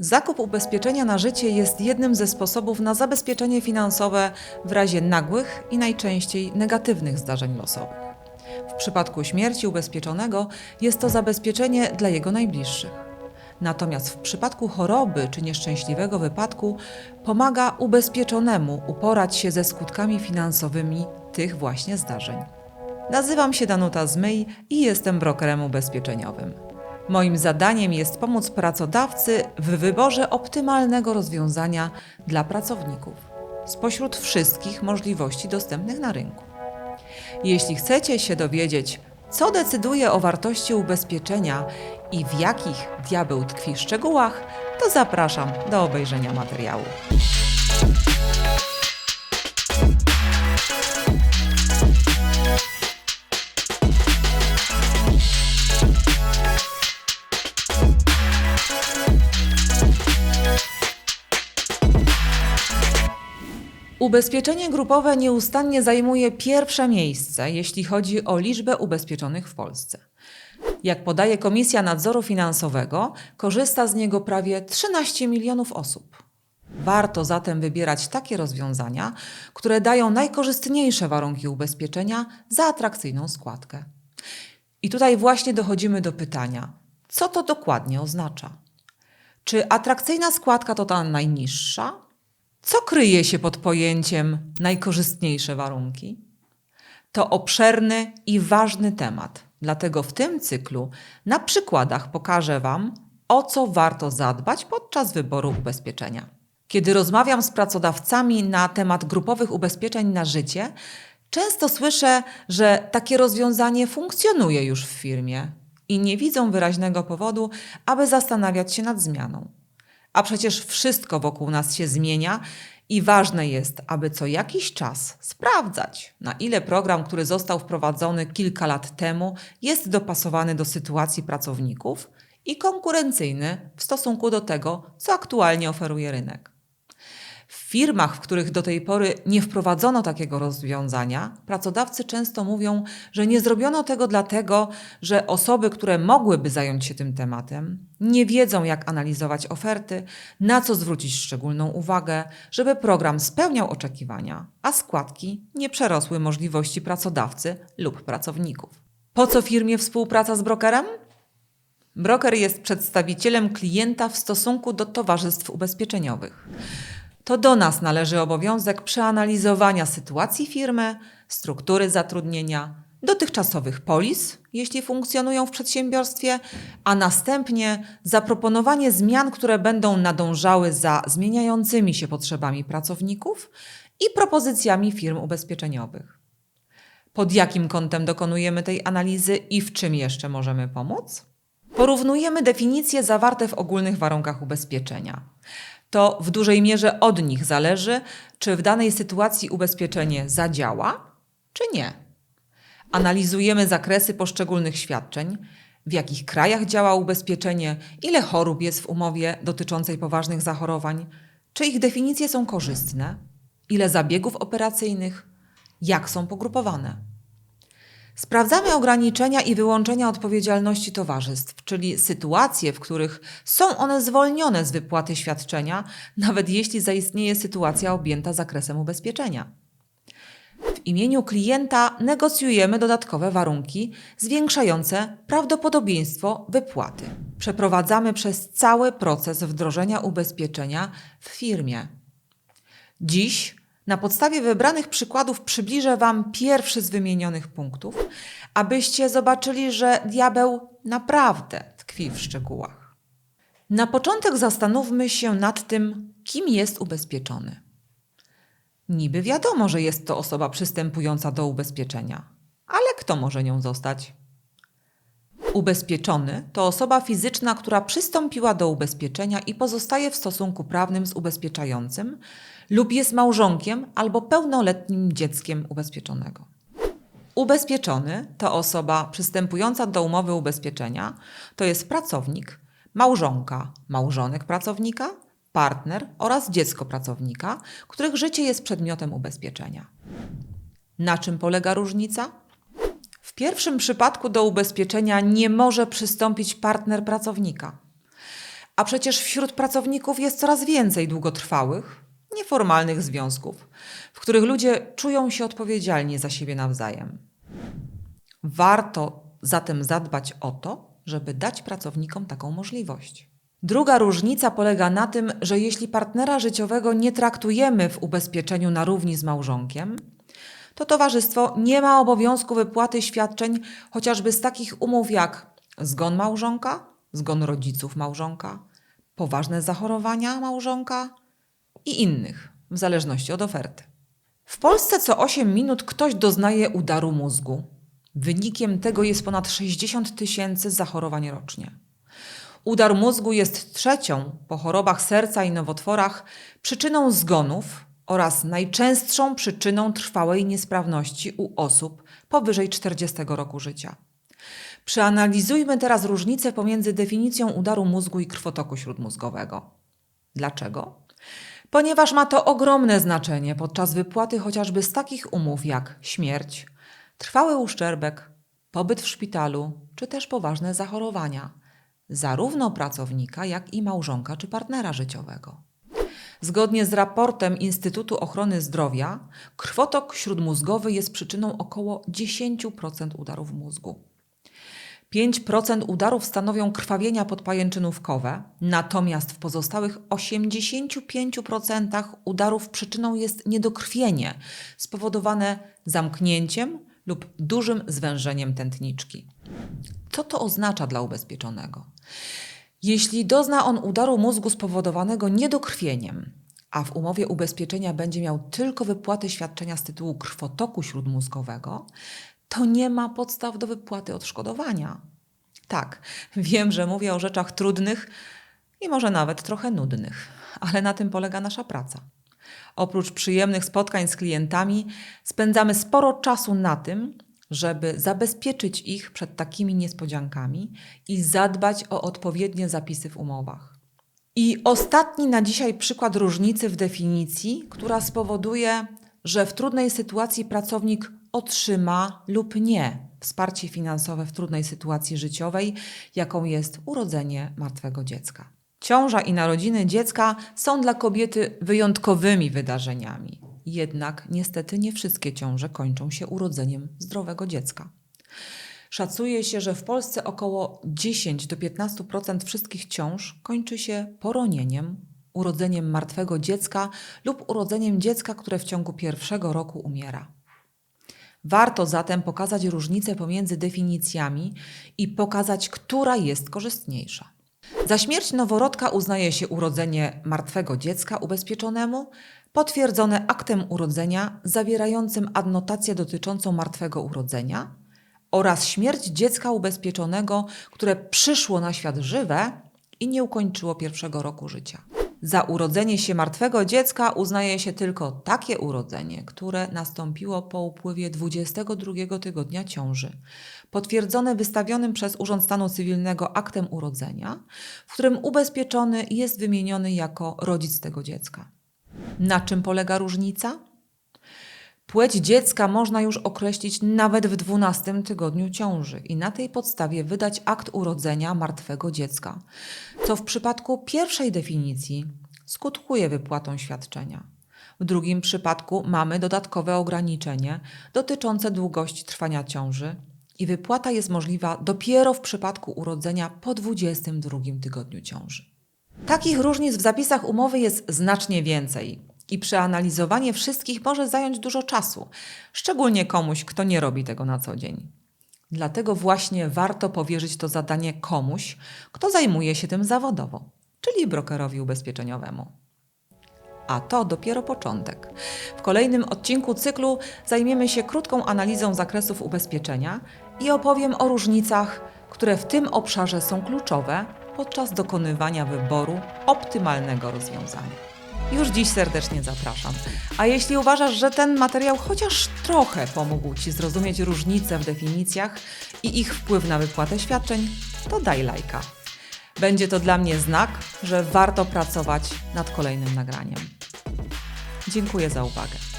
Zakup ubezpieczenia na życie jest jednym ze sposobów na zabezpieczenie finansowe w razie nagłych i najczęściej negatywnych zdarzeń losowych. W przypadku śmierci ubezpieczonego jest to zabezpieczenie dla jego najbliższych. Natomiast w przypadku choroby czy nieszczęśliwego wypadku pomaga ubezpieczonemu uporać się ze skutkami finansowymi tych właśnie zdarzeń. Nazywam się Danuta Zmyj i jestem brokerem ubezpieczeniowym. Moim zadaniem jest pomóc pracodawcy w wyborze optymalnego rozwiązania dla pracowników spośród wszystkich możliwości dostępnych na rynku. Jeśli chcecie się dowiedzieć, co decyduje o wartości ubezpieczenia i w jakich diabeł tkwi szczegółach, to zapraszam do obejrzenia materiału. Ubezpieczenie grupowe nieustannie zajmuje pierwsze miejsce, jeśli chodzi o liczbę ubezpieczonych w Polsce. Jak podaje Komisja Nadzoru Finansowego, korzysta z niego prawie 13 milionów osób. Warto zatem wybierać takie rozwiązania, które dają najkorzystniejsze warunki ubezpieczenia za atrakcyjną składkę. I tutaj właśnie dochodzimy do pytania, co to dokładnie oznacza? Czy atrakcyjna składka to ta najniższa? Co kryje się pod pojęciem najkorzystniejsze warunki? To obszerny i ważny temat, dlatego w tym cyklu na przykładach pokażę Wam, o co warto zadbać podczas wyboru ubezpieczenia. Kiedy rozmawiam z pracodawcami na temat grupowych ubezpieczeń na życie, często słyszę, że takie rozwiązanie funkcjonuje już w firmie i nie widzą wyraźnego powodu, aby zastanawiać się nad zmianą. A przecież wszystko wokół nas się zmienia i ważne jest, aby co jakiś czas sprawdzać, na ile program, który został wprowadzony kilka lat temu, jest dopasowany do sytuacji pracowników i konkurencyjny w stosunku do tego, co aktualnie oferuje rynek. Firmach, w których do tej pory nie wprowadzono takiego rozwiązania, pracodawcy często mówią, że nie zrobiono tego dlatego, że osoby, które mogłyby zająć się tym tematem, nie wiedzą, jak analizować oferty, na co zwrócić szczególną uwagę, żeby program spełniał oczekiwania, a składki nie przerosły możliwości pracodawcy lub pracowników. Po co firmie współpraca z brokerem? Broker jest przedstawicielem klienta w stosunku do towarzystw ubezpieczeniowych. To do nas należy obowiązek przeanalizowania sytuacji firmy, struktury zatrudnienia, dotychczasowych polis, jeśli funkcjonują w przedsiębiorstwie, a następnie zaproponowanie zmian, które będą nadążały za zmieniającymi się potrzebami pracowników i propozycjami firm ubezpieczeniowych. Pod jakim kątem dokonujemy tej analizy i w czym jeszcze możemy pomóc? Porównujemy definicje zawarte w ogólnych warunkach ubezpieczenia. To w dużej mierze od nich zależy, czy w danej sytuacji ubezpieczenie zadziała, czy nie. Analizujemy zakresy poszczególnych świadczeń, w jakich krajach działa ubezpieczenie, ile chorób jest w umowie dotyczącej poważnych zachorowań, czy ich definicje są korzystne, ile zabiegów operacyjnych, jak są pogrupowane. Sprawdzamy ograniczenia i wyłączenia odpowiedzialności towarzystw, czyli sytuacje, w których są one zwolnione z wypłaty świadczenia, nawet jeśli zaistnieje sytuacja objęta zakresem ubezpieczenia. W imieniu klienta negocjujemy dodatkowe warunki zwiększające prawdopodobieństwo wypłaty. Przeprowadzamy przez cały proces wdrożenia ubezpieczenia w firmie. Dziś na podstawie wybranych przykładów przybliżę Wam pierwszy z wymienionych punktów, abyście zobaczyli, że diabeł naprawdę tkwi w szczegółach. Na początek zastanówmy się nad tym, kim jest ubezpieczony. Niby wiadomo, że jest to osoba przystępująca do ubezpieczenia, ale kto może nią zostać? Ubezpieczony to osoba fizyczna, która przystąpiła do ubezpieczenia i pozostaje w stosunku prawnym z ubezpieczającym lub jest małżonkiem albo pełnoletnim dzieckiem ubezpieczonego. Ubezpieczony to osoba przystępująca do umowy ubezpieczenia, to jest pracownik, małżonka, małżonek pracownika, partner oraz dziecko pracownika, których życie jest przedmiotem ubezpieczenia. Na czym polega różnica? W pierwszym przypadku do ubezpieczenia nie może przystąpić partner pracownika, A przecież wśród pracowników jest coraz więcej długotrwałych, nieformalnych związków, w których ludzie czują się odpowiedzialni za siebie nawzajem. Warto zatem zadbać o to, żeby dać pracownikom taką możliwość. Druga różnica polega na tym, że jeśli partnera życiowego nie traktujemy w ubezpieczeniu na równi z małżonkiem, to towarzystwo nie ma obowiązku wypłaty świadczeń chociażby z takich umów jak zgon małżonka, zgon rodziców małżonka, poważne zachorowania małżonka i innych, w zależności od oferty. W Polsce co 8 minut ktoś doznaje udaru mózgu. Wynikiem tego jest ponad 60 tysięcy zachorowań rocznie. Udar mózgu jest trzecią po chorobach serca i nowotworach przyczyną zgonów oraz najczęstszą przyczyną trwałej niesprawności u osób powyżej 40 roku życia. Przeanalizujmy teraz różnicę pomiędzy definicją udaru mózgu i krwotoku śródmózgowego. Dlaczego? Ponieważ ma to ogromne znaczenie podczas wypłaty chociażby z takich umów jak śmierć, trwały uszczerbek, pobyt w szpitalu czy też poważne zachorowania, zarówno pracownika, jak i małżonka czy partnera życiowego. Zgodnie z raportem Instytutu Ochrony Zdrowia, krwotok śródmózgowy jest przyczyną około 10% udarów mózgu. 5% udarów stanowią krwawienia podpajęczynówkowe, natomiast w pozostałych 85% udarów przyczyną jest niedokrwienie spowodowane zamknięciem lub dużym zwężeniem tętniczki. Co to oznacza dla ubezpieczonego? Jeśli dozna on udaru mózgu spowodowanego niedokrwieniem, a w umowie ubezpieczenia będzie miał tylko wypłatę świadczenia z tytułu krwotoku śródmózgowego, to nie ma podstaw do wypłaty odszkodowania. Tak, wiem, że mówię o rzeczach trudnych i może nawet trochę nudnych, ale na tym polega nasza praca. Oprócz przyjemnych spotkań z klientami, spędzamy sporo czasu na tym, żeby zabezpieczyć ich przed takimi niespodziankami i zadbać o odpowiednie zapisy w umowach. I ostatni na dzisiaj przykład różnicy w definicji, która spowoduje, że w trudnej sytuacji pracownik otrzyma lub nie wsparcie finansowe w trudnej sytuacji życiowej, jaką jest urodzenie martwego dziecka. Ciąża i narodziny dziecka są dla kobiety wyjątkowymi wydarzeniami. Jednak niestety nie wszystkie ciąże kończą się urodzeniem zdrowego dziecka. Szacuje się, że w Polsce około 10 do 15% wszystkich ciąż kończy się poronieniem, urodzeniem martwego dziecka lub urodzeniem dziecka, które w ciągu pierwszego roku umiera. Warto zatem pokazać różnicę pomiędzy definicjami i pokazać, która jest korzystniejsza. Za śmierć noworodka uznaje się urodzenie martwego dziecka ubezpieczonemu, potwierdzone aktem urodzenia zawierającym adnotację dotyczącą martwego urodzenia oraz śmierć dziecka ubezpieczonego, które przyszło na świat żywe i nie ukończyło pierwszego roku życia. Za urodzenie się martwego dziecka uznaje się tylko takie urodzenie, które nastąpiło po upływie 22 tygodnia ciąży, potwierdzone wystawionym przez Urząd Stanu Cywilnego aktem urodzenia, w którym ubezpieczony jest wymieniony jako rodzic tego dziecka. Na czym polega różnica? Płeć dziecka można już określić nawet w 12 tygodniu ciąży i na tej podstawie wydać akt urodzenia martwego dziecka, co w przypadku pierwszej definicji skutkuje wypłatą świadczenia. W drugim przypadku mamy dodatkowe ograniczenie dotyczące długości trwania ciąży i wypłata jest możliwa dopiero w przypadku urodzenia po 22 tygodniu ciąży. Takich różnic w zapisach umowy jest znacznie więcej i przeanalizowanie wszystkich może zająć dużo czasu, szczególnie komuś, kto nie robi tego na co dzień. Dlatego właśnie warto powierzyć to zadanie komuś, kto zajmuje się tym zawodowo, czyli brokerowi ubezpieczeniowemu. A to dopiero początek. W kolejnym odcinku cyklu zajmiemy się krótką analizą zakresów ubezpieczenia i opowiem o różnicach, które w tym obszarze są kluczowe podczas dokonywania wyboru optymalnego rozwiązania. Już dziś serdecznie zapraszam. A jeśli uważasz, że ten materiał chociaż trochę pomógł Ci zrozumieć różnice w definicjach i ich wpływ na wypłatę świadczeń, to daj lajka. Będzie to dla mnie znak, że warto pracować nad kolejnym nagraniem. Dziękuję za uwagę.